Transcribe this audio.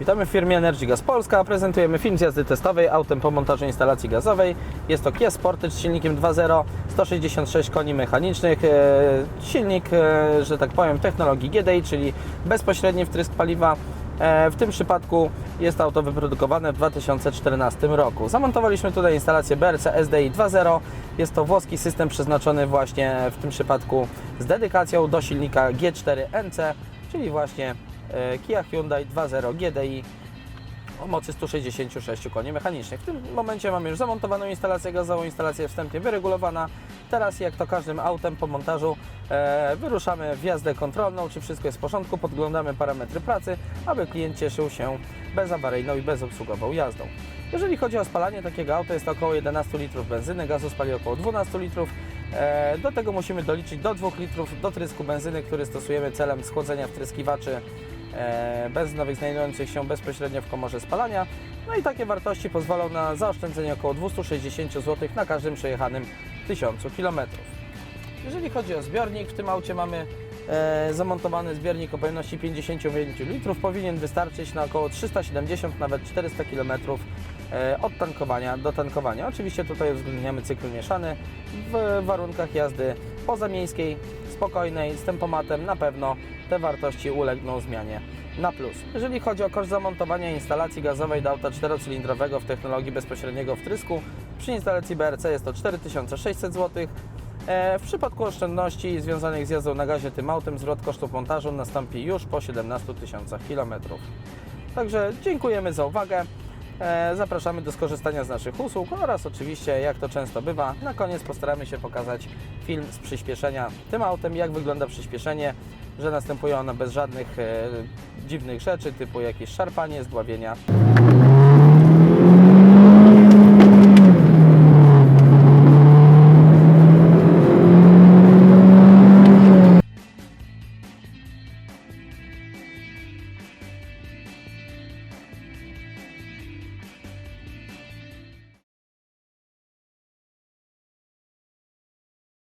Witamy w firmie Energy Gas Polska. Prezentujemy film z jazdy testowej autem po montażu instalacji gazowej. Jest to Kia Sportage z silnikiem 2.0, 166 koni mechanicznych. E, Silnik, e, że tak powiem, technologii GDI, czyli bezpośredni wtrysk paliwa. E, W tym przypadku jest auto wyprodukowane w 2014 roku. Zamontowaliśmy tutaj instalację BRC SDI 2.0. Jest to włoski system przeznaczony właśnie w tym przypadku z dedykacją do silnika G4 NC, czyli właśnie Kia Hyundai 2.0 GDI o mocy 166 koni mechanicznych. W tym momencie mamy już zamontowaną instalację gazową, instalację wstępnie wyregulowana. Teraz jak to każdym autem po montażu e, wyruszamy w jazdę kontrolną, czy wszystko jest w porządku, podglądamy parametry pracy, aby klient cieszył się bezawaryjną i bezobsługową jazdą. Jeżeli chodzi o spalanie takiego auta, jest to około 11 litrów benzyny, gazu spali około 12 litrów. E, Do tego musimy doliczyć do 2 litrów dotrysku benzyny, który stosujemy celem schłodzenia wtryskiwaczy e, benzynowych znajdujących się bezpośrednio w komorze spalania. No i takie wartości pozwolą na zaoszczędzenie około 260 zł na każdym przejechanym 1000 km. Jeżeli chodzi o zbiornik, w tym aucie mamy e, zamontowany zbiornik o pojemności 55 litrów. Powinien wystarczyć na około 370, nawet 400 km od tankowania do tankowania. Oczywiście tutaj uwzględniamy cykl mieszany w warunkach jazdy pozamiejskiej, spokojnej, z tempomatem na pewno te wartości ulegną zmianie na plus. Jeżeli chodzi o koszt zamontowania instalacji gazowej do auta czterocylindrowego w technologii bezpośredniego wtrysku, przy instalacji BRC jest to 4600 zł. E, W przypadku oszczędności związanych z jazdą na gazie tym autem zwrot kosztów montażu nastąpi już po 17 tysiącach kilometrów. Także dziękujemy za uwagę. E, Zapraszamy do skorzystania z naszych usług oraz oczywiście, jak to często bywa, na koniec postaramy się pokazać film z przyspieszenia tym autem, jak wygląda przyspieszenie, że następuje ono bez żadnych e, dziwnych rzeczy typu jakieś szarpanie, zdławienia.